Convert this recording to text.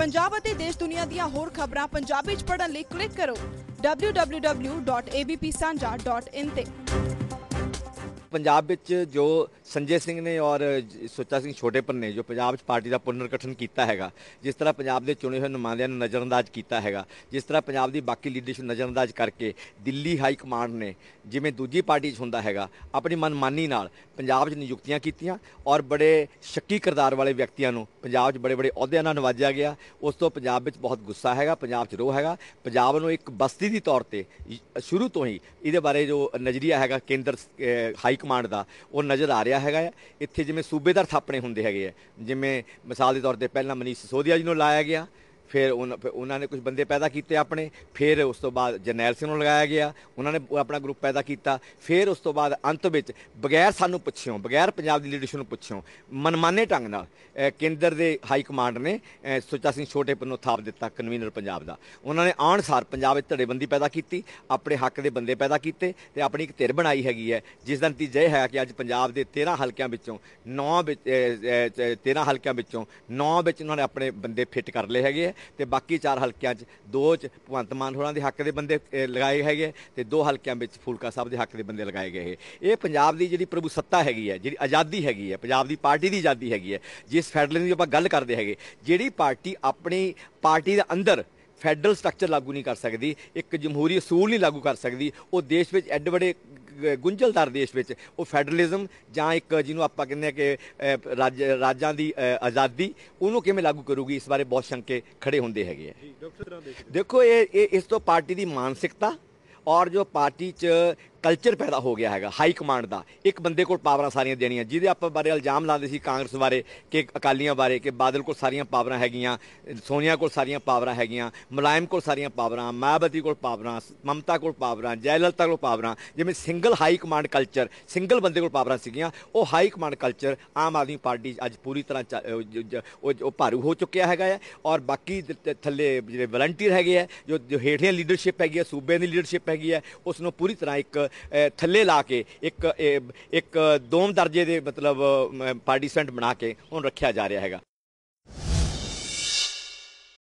ਪੰਜਾਬ ਅਤੇ ਦੇਸ਼ ਦੁਨੀਆ ਦੀਆਂ ਹੋਰ ਖਬਰਾਂ ਪੰਜਾਬੀ ਚ ਪੜ੍ਹਨ ਲਈ ਕਲਿੱਕ ਕਰੋ www.abpsanja.in ਤੇ। ਪੰਜਾਬ ਵਿੱਚ ਜੋ ਸੰਜੇ ਸਿੰਘ ਨੇ ਔਰ ਸੁੱਚਾ ਸਿੰਘ ਛੋਟੇਪਨ ਨੇ ਜੋ ਪੰਜਾਬ 'ਚ ਪਾਰਟੀ ਦਾ ਪੁਨਰਗਠਨ ਕੀਤਾ ਹੈਗਾ, ਜਿਸ ਤਰ੍ਹਾਂ ਪੰਜਾਬ ਦੇ ਚੁਣੇ ਹੋਏ ਨੁਮਾਇੰਦਿਆਂ ਨੂੰ ਨਜ਼ਰਅੰਦਾਜ਼ ਕੀਤਾ ਹੈਗਾ, ਜਿਸ ਤਰ੍ਹਾਂ ਪੰਜਾਬ ਦੀ ਬਾਕੀ ਲੀਡਰਸ਼ਿਪ ਨਜ਼ਰਅੰਦਾਜ਼ ਕਰਕੇ ਦਿੱਲੀ ਹਾਈ ਕਮਾਂਡ ਨੇ ਜਿਵੇਂ ਦੂਜੀ ਪਾਰਟੀ 'ਚ ਹੁੰਦਾ ਹੈਗਾ, ਆਪਣੀ ਮਨਮਾਨੀ ਨਾਲ ਪੰਜਾਬ 'ਚ ਨਿਯੁਕਤੀਆਂ ਕੀਤੀਆਂ ਔਰ ਬੜੇ ਸ਼ੱਕੀ ਕਿਰਦਾਰ ਵਾਲੇ ਵਿਅਕਤੀਆਂ ਨੂੰ ਪੰਜਾਬ 'ਚ ਬੜੇ ਬੜੇ ਅਹੁਦਿਆਂ ਨਾਲ ਨਵਾਜਿਆ ਗਿਆ। ਉਸ ਤੋਂ ਪੰਜਾਬ ਵਿੱਚ ਬਹੁਤ ਗੁੱਸਾ ਹੈਗਾ, ਪੰਜਾਬ 'ਚ ਰੋਹ ਹੈਗਾ। ਪੰਜਾਬ ਨੂੰ ਇੱਕ ਬਸਤੀ ਦੀ ਤੌਰ ਤੇ ਸ਼ੁਰੂ ਤੋਂ ਹੀ ਇਹਦੇ ਬਾਰੇ ਜੋ ਨਜ਼ਰੀਆ ਹੈਗਾ, ਕੇਂਦਰ ਹਾਈ ਕਮਾਂਡ ਦਾ, ਉਹ ਨਜ਼ਰ ਆ ਰਿਹਾ ਹੈਗਾ ਹੈ। ਇੱਥੇ ਜਿਵੇਂ ਸੂਬੇਦਾਰ ਥਾਪਣੇ ਹੁੰਦੇ ਹੈਗੇ ਆ ਜਿਵੇਂ ਮਿਸਾਲ ਦੇ ਤੌਰ ਤੇ ਪਹਿਲਾਂ ਮਨੀਸ਼ ਸਿਸੋਦੀਆ ਜੀ ਨੂੰ ਲਾਇਆ ਗਿਆ ਫਿਰ ਉਹਨਾਂ ਨੇ ਕੁਝ ਬੰਦੇ ਪੈਦਾ ਕੀਤੇ ਆਪਣੇ ਫਿਰ ਉਸ ਤੋਂ ਬਾਅਦ ਜਰਨੈਲ ਸਿੰਘ ਨੂੰ ਲਗਾਇਆ ਗਿਆ ਉਹਨਾਂ ਨੇ ਆਪਣਾ ਗਰੁੱਪ ਪੈਦਾ ਕੀਤਾ ਫਿਰ ਉਸ ਤੋਂ ਬਾਅਦ ਅੰਤ ਵਿੱਚ ਬਗੈਰ ਸਾਨੂੰ ਪੁੱਛਿਓ ਬਗੈਰ ਪੰਜਾਬ ਦੀ ਲੀਡਰਸ਼ਿਪ ਨੂੰ ਪੁੱਛਿਓ ਮਨਮਾਨੇ ਢੰਗ ਨਾਲ ਕੇਂਦਰ ਦੇ ਹਾਈ ਕਮਾਂਡ ਨੇ ਅਹ, ਸੁੱਚਾ ਸਿੰਘ ਛੋਟੇਪਨ ਨੂੰ ਥਾਪ ਦਿੱਤਾ ਕਨਵੀਨਰ ਪੰਜਾਬ ਦਾ। ਉਹਨਾਂ ਨੇ ਆਣਸਾਰ ਪੰਜਾਬ ਵਿੱਚ ਧੜੇਬੰਦੀ ਪੈਦਾ ਕੀਤੀ ਆਪਣੇ ਹੱਕ ਦੇ ਬੰਦੇ ਪੈਦਾ ਕੀਤੇ ਤੇ ਆਪਣੀ ਇੱਕ ਧਿਰ ਬਣਾਈ ਹੈਗੀ ਹੈ ਜਿਸ ਦਾ ਨਤੀਜਾ ਇਹ ਹੈ ਕਿ ਅੱਜ ਪੰਜਾਬ ਦੇ 13 ਹਲਕਿਆਂ ਵਿੱਚੋਂ 9 ਵਿੱਚ ਅਹ, 13 ਹਲਕਿਆਂ ਵਿੱਚੋਂ 9 ਵਿੱਚ ਉਹਨਾਂ ਨੇ ਆਪਣੇ ਬੰਦੇ ਫਿੱਟ ਕਰ ਲਏ ਹੈਗੇ ਹੈ। ਤੇ ਬਾਕੀ ਚਾਰ ਹਲਕਿਆਂ 'ਚ ਦੋ 'ਚ ਭਗਵੰਤ ਮਾਨ ਹੋਰਾਂ ਦੇ ਹੱਕ ਦੇ ਬੰਦੇ ਅਹ, ਲਗਾਏ ਹੈਗੇ ਤੇ ਦੋ ਹਲਕਿਆਂ ਵਿੱਚ ਫੂਲਕਾ ਸਾਹਿਬ ਦੇ ਹੱਕ ਦੇ ਬੰਦੇ ਲਗਾਏ ਗਏ ਹੈ ਇਹ ਪੰਜਾਬ ਦੀ ਜਿਹੜੀ ਪ੍ਰਭੂ ਸੱਤਾ ਹੈਗੀ ਹੈ ਜਿਹੜੀ ਆਜ਼ਾਦੀ ਹੈਗੀ ਹੈ ਪੰਜਾਬ ਦੀ ਪਾਰਟੀ ਦੀ ਆਜ਼ਾਦੀ ਹੈਗੀ ਹੈ ਜਿਸ ਫੈਡਰਲ ਦੀ ਆਪਾਂ ਗੱਲ ਕਰਦੇ ਹੈਗੇ ਜਿਹੜੀ ਪਾਰਟੀ ਆਪਣੀ ਪਾਰਟੀ ਦੇ ਅੰਦਰ ਫੈਡਰਲ ਸਟਰਕਚਰ ਲਾਗੂ ਨਹੀਂ ਕਰ ਸਕਦੀ ਇੱਕ ਜਮਹੂਰੀ ਅਸੂਲ ਨਹੀਂ ਲਾਗੂ ਕਰ ਸਕਦੀ ਉਹ ਦੇਸ਼ ਵਿੱਚ ਐਡੇ ਵੱਡੇ ਗੁੰਝਲਦਾਰ ਦੇਸ਼ ਵਿੱਚ ਉਹ ਫੈਡਰਲਿਜ਼ਮ ਜਾਂ ਇੱਕ ਜਿਹਨੂੰ ਆਪਾਂ ਕਹਿੰਦੇ ਆ ਕਿ ਰਾਜ ਰਾਜਾਂ ਦੀ ਆਜ਼ਾਦੀ ਉਹਨੂੰ ਕਿਵੇਂ ਲਾਗੂ ਕਰੂਗੀ? ਇਸ ਬਾਰੇ ਬਹੁਤ ਸ਼ੰਕੇ ਖੜੇ ਹੁੰਦੇ ਹੈਗੇ ਆ। ਦੇਖੋ ਇਹ ਇਹ ਇਸ ਤੋਂ ਪਾਰਟੀ ਦੀ ਮਾਨਸਿਕਤਾ ਔਰ ਜੋ ਪਾਰਟੀ 'ਚ ਕਲਚਰ ਪੈਦਾ ਹੋ ਗਿਆ ਹੈਗਾ ਹਾਈ ਕਮਾਂਡ ਦਾ। ਇੱਕ ਬੰਦੇ ਕੋਲ ਪਾਵਰਾਂ ਸਾਰੀਆਂ ਦੇਣੀਆਂ, ਜਿਹਦੇ ਆਪਾਂ ਬਾਰੇ ਇਲਜ਼ਾਮ ਲਾਉਂਦੇ ਸੀ ਕਾਂਗਰਸ ਬਾਰੇ, ਕਿ ਅਕਾਲੀਆਂ ਬਾਰੇ, ਕਿ ਬਾਦਲ ਕੋਲ ਸਾਰੀਆਂ ਪਾਵਰਾਂ ਹੈਗੀਆਂ, ਸੋਨੀਆ ਕੋਲ ਸਾਰੀਆਂ ਪਾਵਰਾਂ ਹੈਗੀਆਂ, ਮੁਲਾਇਮ ਕੋਲ ਸਾਰੀਆਂ ਪਾਵਰਾਂ ਮਾਇਆਵਤੀ ਕੋਲ ਪਾਵਰਾਂ, ਮਮਤਾ ਕੋਲ ਪਾਵਰਾਂ, ਜੈਲਲਤਾ ਕੋਲ ਪਾਵਰਾਂ, ਜਿਵੇਂ single high command culture single ਬੰਦੇ ਕੋਲ ਪਾਵਰਾਂ ਸੀਗੀਆਂ, ਉਹ high command culture Aam Aadmi Party 'ਚ ਅੱਜ ਪੂਰੀ ਤਰ੍ਹਾਂ ਚ- ਉਹ ਭਾਰੂ ਹੋ ਚੁੱਕਿਆ ਹੈਗਾ ਹੈ। ਔਰ ਬਾਕੀ ਥੱਲੇ ਜਿਹੜੇ ਵਲੰਟੀਅਰ ਹੈਗੇ ਆ ਜੋ ਜੋ ਹੇਠੀਆਂ ਲੀਡਰਸ਼ਿਪ ਹੈਗੀ ਹੈ, ਸੂਬੇ ਦੀ ਲੀਡਰਸ਼ਿਪ ਹੈਗੀ ਹੈ ਉਸ ਨੂੰ ਪੂਰੀ ਤਰ੍ਹਾਂ ਇੱਕ ਥੱਲੇ ਲਾ ਕੇ ਇੱਕ ਇੱਕ ਦੋਮ ਦਰਜੇ ਦੇ ਮਤਲਬ ਪਾਰਟਿਸਪੈਂਟ ਬਣਾ ਕੇ ਉਹਨੂੰ ਰੱਖਿਆ ਜਾ ਰਿਹਾ ਹੈਗਾ।